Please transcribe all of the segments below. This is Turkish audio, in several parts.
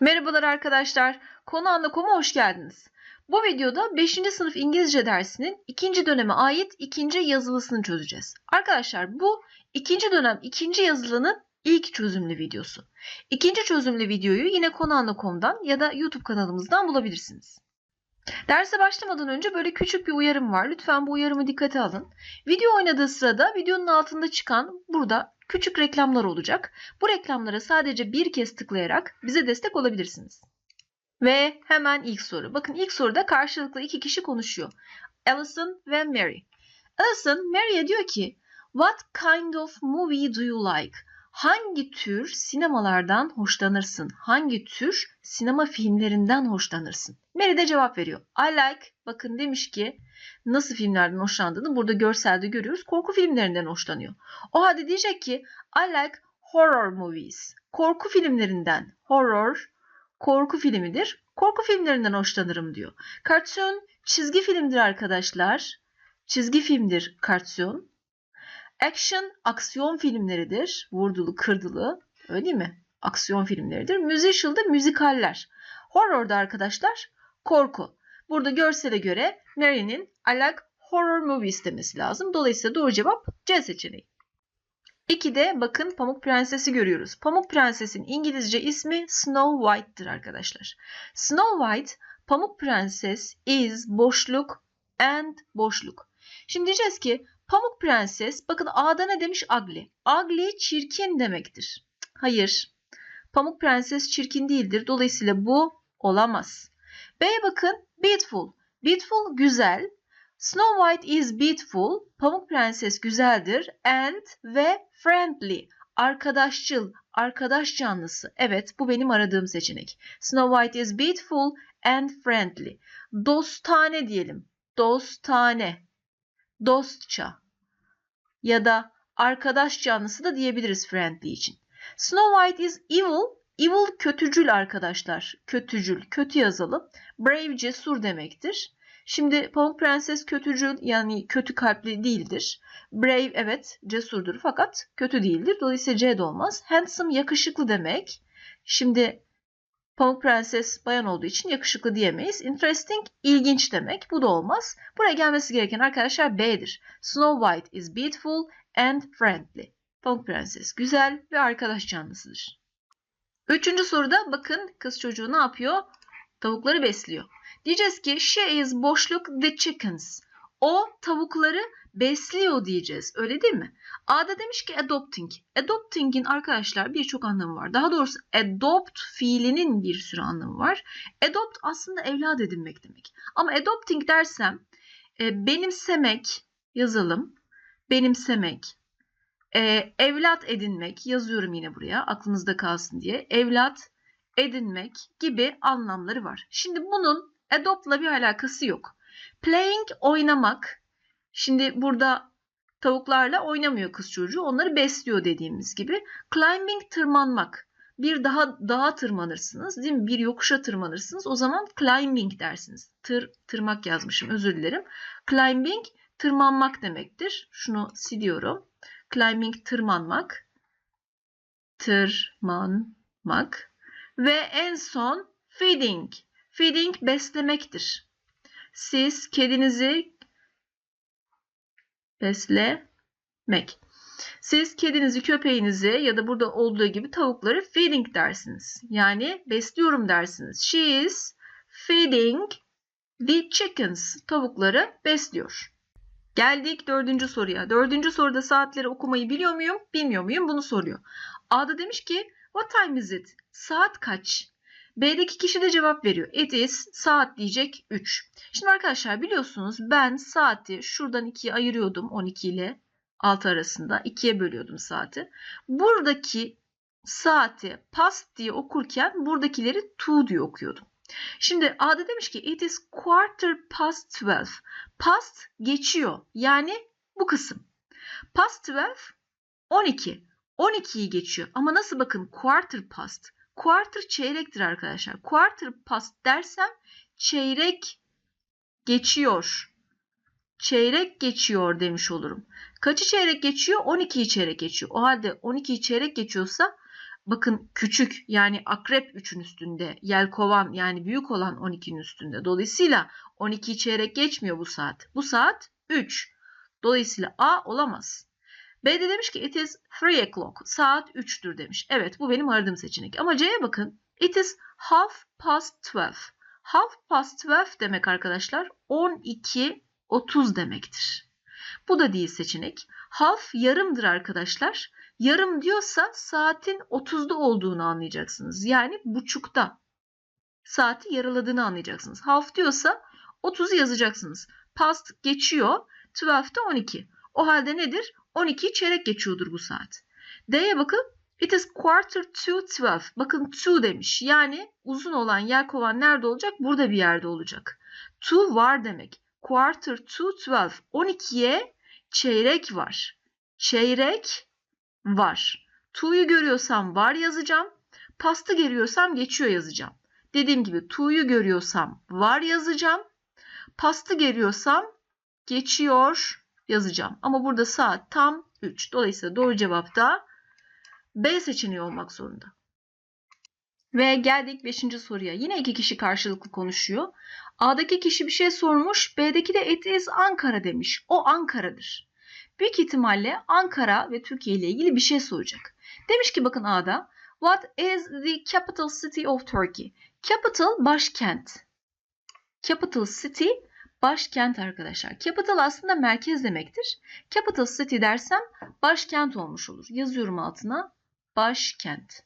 Merhabalar arkadaşlar. Konu Anla.com'a hoş geldiniz. Bu videoda 5. sınıf İngilizce dersinin ikinci döneme ait ikinci yazılısını çözeceğiz. Arkadaşlar bu ikinci dönem ikinci yazılının ilk çözümlü videosu. İkinci çözümlü videoyu yine Konu Anla.com'dan ya da YouTube kanalımızdan bulabilirsiniz. Derse başlamadan önce böyle küçük bir uyarım var. Lütfen bu uyarımı dikkate alın. Video oynadığı sırada videonun altında çıkan burada küçük reklamlar olacak. Bu reklamlara sadece bir kez tıklayarak bize destek olabilirsiniz. Ve hemen ilk soru. Bakın ilk soruda karşılıklı iki kişi konuşuyor. Alison ve Mary. Alison Mary'e diyor ki What kind of movie do you like? Hangi tür sinemalardan hoşlanırsın? Hangi tür sinema filmlerinden hoşlanırsın? Mary de cevap veriyor. I like, bakın demiş ki nasıl filmlerden hoşlandığını burada görselde görüyoruz. Korku filmlerinden hoşlanıyor. O halde diyecek ki I like horror movies. Korku filmlerinden. Horror, korku filmidir. Korku filmlerinden hoşlanırım diyor. Cartoon, çizgi filmdir arkadaşlar. Çizgi filmdir cartoon. Action, aksiyon filmleridir. Vurdulu, kırdılı. Öyle değil mi? Aksiyon filmleridir. Musical da müzikaller. Horror da arkadaşlar korku. Burada görsele göre Mary'nin I like horror movies demesi lazım. Dolayısıyla doğru cevap C seçeneği. 2'de bakın Pamuk Prenses'i görüyoruz. Pamuk Prenses'in İngilizce ismi Snow White'tir arkadaşlar. Snow White, Pamuk Prenses is boşluk and boşluk. Şimdi diyeceğiz ki Pamuk Prenses bakın A'da ne demiş? Ugly. Ugly çirkin demektir. Hayır. Pamuk Prenses çirkin değildir. Dolayısıyla bu olamaz. B'ye bakın. Beautiful. Beautiful güzel. Snow White is beautiful. Pamuk Prenses güzeldir. And ve friendly. Arkadaşçıl, arkadaş canlısı. Evet, bu benim aradığım seçenek. Snow White is beautiful and friendly. Dostane diyelim. Dostane. Dostça. Ya da arkadaş canlısı da diyebiliriz friendly için. Snow White is evil. Evil kötücül arkadaşlar. Kötücül. Kötü yazalım. Brave cesur demektir. Şimdi Pamuk Prenses kötücül yani kötü kalpli değildir. Brave evet cesurdur fakat kötü değildir. Dolayısıyla C de olmaz. Handsome yakışıklı demek. Şimdi Pamuk Prenses bayan olduğu için yakışıklı diyemeyiz. Interesting ilginç demek. Bu da olmaz. Buraya gelmesi gereken arkadaşlar B'dir. Snow White is beautiful and friendly. Pamuk Prenses güzel ve arkadaş canlısıdır. Üçüncü soruda bakın kız çocuğu ne yapıyor? Tavukları besliyor. Diyeceğiz ki she is boşluk the chickens. O tavukları besliyor diyeceğiz. Öyle değil mi? A'da demiş ki adopting. Adopting'in arkadaşlar birçok anlamı var. Daha doğrusu adopt fiilinin bir sürü anlamı var. Adopt aslında evlat edinmek demek. Ama adopting dersem e, benimsemek yazalım. Benimsemek. E, evlat edinmek yazıyorum yine buraya aklınızda kalsın diye. Evlat edinmek gibi anlamları var. Şimdi bunun adopt'la bir alakası yok. Playing oynamak. Şimdi burada tavuklarla oynamıyor kız çocuğu. Onları besliyor dediğimiz gibi. Climbing tırmanmak. Bir daha dağa tırmanırsınız değil mi? Bir yokuşa tırmanırsınız. O zaman climbing dersiniz. Tır, tırmak yazmışım özür dilerim. Climbing tırmanmak demektir. Şunu siliyorum. Climbing tırmanmak. Tırmanmak. Ve en son feeding. Feeding beslemektir. Siz kedinizi beslemek. Siz kedinizi, köpeğinizi ya da burada olduğu gibi tavukları feeding dersiniz. Yani besliyorum dersiniz. She is feeding the chickens. Tavukları besliyor. Geldik dördüncü soruya. Dördüncü soruda saatleri okumayı biliyor muyum, bilmiyor muyum bunu soruyor. A'da demiş ki what time is it? Saat kaç? B'deki kişi de cevap veriyor. It is saat diyecek 3. Şimdi arkadaşlar biliyorsunuz ben saati şuradan 2'ye ayırıyordum 12 ile 6 arasında. 2'ye bölüyordum saati. Buradaki saati past diye okurken buradakileri to diye okuyordum. Şimdi A'da demiş ki it is quarter past 12. Past geçiyor. Yani bu kısım. Past 12 12. 12'yi geçiyor. Ama nasıl bakın quarter past. Quarter çeyrektir arkadaşlar. Quarter past dersem çeyrek geçiyor. Çeyrek geçiyor demiş olurum. Kaçı çeyrek geçiyor? 12'yi çeyrek geçiyor. O halde 12'yi çeyrek geçiyorsa bakın küçük yani akrep 3'ün üstünde. Yelkovan yani büyük olan 12'nin üstünde. Dolayısıyla 12 çeyrek geçmiyor bu saat. Bu saat 3. Dolayısıyla A olamaz. B de demiş ki it is 3 o'clock. Saat 3'tür demiş. Evet bu benim aradığım seçenek. Ama C'ye bakın. It is half past 12. Half past 12 demek arkadaşlar 12.30 demektir. Bu da değil seçenek. Half yarımdır arkadaşlar. Yarım diyorsa saatin 30'da olduğunu anlayacaksınız. Yani buçukta. Saati yarıladığını anlayacaksınız. Half diyorsa 30'u yazacaksınız. Past geçiyor. 12'de 12. O halde nedir? 12 çeyrek geçiyordur bu saat. D'ye bakın. It is quarter to 12. Bakın to demiş. Yani uzun olan yelkovan nerede olacak? Burada bir yerde olacak. To var demek. Quarter to 12. 12'ye çeyrek var. Çeyrek var. To'yu görüyorsam var yazacağım. Pastı görüyorsam geçiyor yazacağım. Dediğim gibi to'yu görüyorsam var yazacağım. Pastı görüyorsam geçiyor yazacağım. Ama burada saat tam 3. Dolayısıyla doğru cevap da B seçeneği olmak zorunda. Ve geldik 5. soruya. Yine iki kişi karşılıklı konuşuyor. A'daki kişi bir şey sormuş. B'deki de it is Ankara demiş. O Ankara'dır. Büyük ihtimalle Ankara ve Türkiye ile ilgili bir şey soracak. Demiş ki bakın A'da What is the capital city of Turkey? Capital başkent. Capital city başkent arkadaşlar. Capital aslında merkez demektir. Capital city dersem başkent olmuş olur. Yazıyorum altına başkent.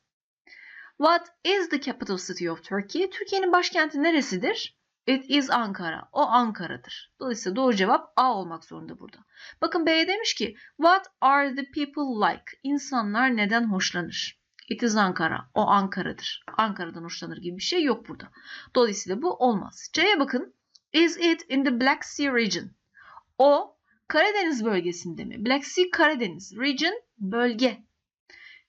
What is the capital city of Turkey? Türkiye'nin başkenti neresidir? It is Ankara. O Ankara'dır. Dolayısıyla doğru cevap A olmak zorunda burada. Bakın B'ye demiş ki What are the people like? İnsanlar neden hoşlanır? It is Ankara. O Ankara'dır. Ankara'dan hoşlanır gibi bir şey yok burada. Dolayısıyla bu olmaz. C'ye bakın. Is it in the Black Sea region? O Karadeniz bölgesinde mi? Black Sea Karadeniz. Region bölge.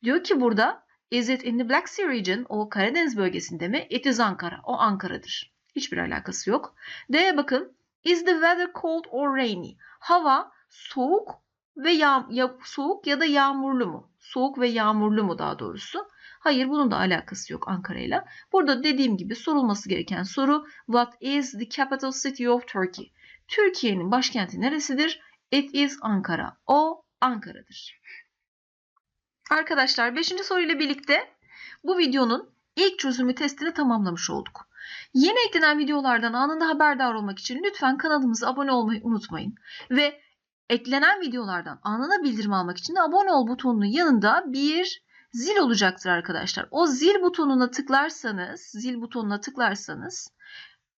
Diyor ki burada Is it in the Black Sea region? O Karadeniz bölgesinde mi? It is Ankara. O Ankara'dır. Hiçbir alakası yok. D'ye bakın. Is the weather cold or rainy? Hava soğuk ve yağ ya, soğuk ya da yağmurlu mu? Soğuk ve yağmurlu mu daha doğrusu? Hayır bunun da alakası yok Ankara ile. Burada dediğim gibi sorulması gereken soru What is the capital city of Turkey? Türkiye'nin başkenti neresidir? It is Ankara. O Ankara'dır. Arkadaşlar 5. soruyla birlikte bu videonun ilk çözümü testini tamamlamış olduk. Yeni eklenen videolardan anında haberdar olmak için lütfen kanalımıza abone olmayı unutmayın. Ve eklenen videolardan anında bildirim almak için de abone ol butonunun yanında bir zil olacaktır arkadaşlar. O zil butonuna tıklarsanız, zil butonuna tıklarsanız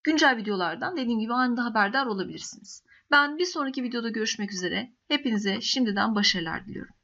güncel videolardan dediğim gibi anında haberdar olabilirsiniz. Ben bir sonraki videoda görüşmek üzere. Hepinize şimdiden başarılar diliyorum.